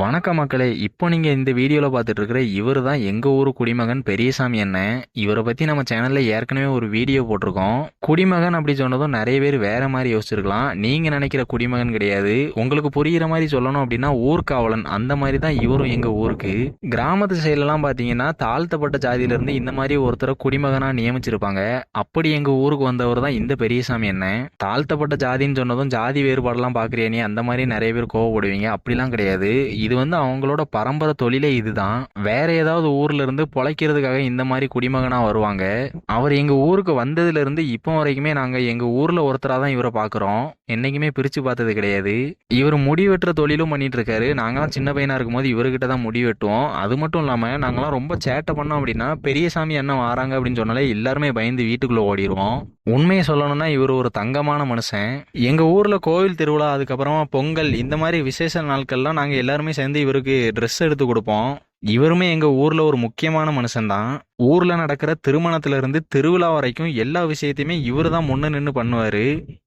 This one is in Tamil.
வணக்கம் மக்களே இப்போ நீங்கள் இந்த வீடியோவில் பார்த்துட்டு இருக்கிற இவர் தான் எங்கள் ஊர் குடிமகன் பெரியசாமி என்ன இவரை பற்றி நம்ம சேனலில் ஏற்கனவே ஒரு வீடியோ போட்டிருக்கோம். குடிமகன் அப்படி சொன்னதும் நிறைய பேர் வேற மாதிரி யோசிச்சிருக்கலாம். நீங்கள் நினைக்கிற குடிமகன் கிடையாது. உங்களுக்கு புரிகிற மாதிரி சொல்லணும் அப்படின்னா ஊர்காவலன் அந்த மாதிரி தான் இவரும் எங்கள் ஊருக்கு. கிராமத்து சைட்லலாம் பார்த்தீங்கன்னா தாழ்த்தப்பட்ட ஜாதியிலேருந்து இந்த மாதிரி ஒருத்தரை குடிமகனாக நியமிச்சிருப்பாங்க. அப்படி எங்கள் ஊருக்கு வந்தவர் தான் இந்த பெரியசாமி என்ன தாழ்த்தப்பட்ட ஜாதின்னு சொன்னதும் ஜாதி வேறுபாடெல்லாம் பார்க்குறியா நீ? அந்த மாதிரி நிறைய பேர் கோவப்படுவீங்க. அப்படிலாம் கிடையாது. இது வந்து அவங்களோட பரம்பரை தொழிலே இதுதான். வேற ஏதாவது ஊர்ல இருந்து பொழைக்கிறதுக்காக இந்த மாதிரி குடிமகனா வருவாங்க. அவர் எங்க ஊருக்கு வந்ததுல இருந்து இப்போ வரைக்குமே நாங்க எங்க ஊர்ல ஒருத்தரா தான் இவரை பாக்குறோம். என்னைக்குமே பிரிச்சு பார்த்தது கிடையாது. இவர் முடி வெட்டுற தொழிலும் பண்ணிட்டு இருக்காரு. நாங்களாம் சின்ன பையனா இருக்கும்போது இவர்கிட்ட தான் முடி வெட்டுவோம். அது மட்டும் இல்லாம நாங்களாம் ரொம்ப சேட்டை பண்ணோம் அப்படின்னா பெரியசாமி அண்ணன் வராங்க அப்படின்னு சொன்னாலே எல்லாருமே பயந்து வீட்டுக்குள்ள ஓடிடுவோம் உண்மையை சொல்லணும்னா இவர் ஒரு தங்கமான மனுஷன். எங்கள் ஊரில் கோவில் திருவிழா அதுக்கப்புறமா பொங்கல் இந்த மாதிரி விசேஷ நாட்கள்லாம் நாங்கள் எல்லாருமே சேர்ந்து இவருக்கு ட்ரெஸ் எடுத்து கொடுப்போம். இவருமே எங்கள் ஊரில் ஒரு முக்கியமான மனுஷன்தான் ஊரில் நடக்கிற திருமணத்திலிருந்து திருவிழா வரைக்கும் எல்லா விஷயத்தையுமே இவர் தான் முன்னே நின்று பண்ணுவார்.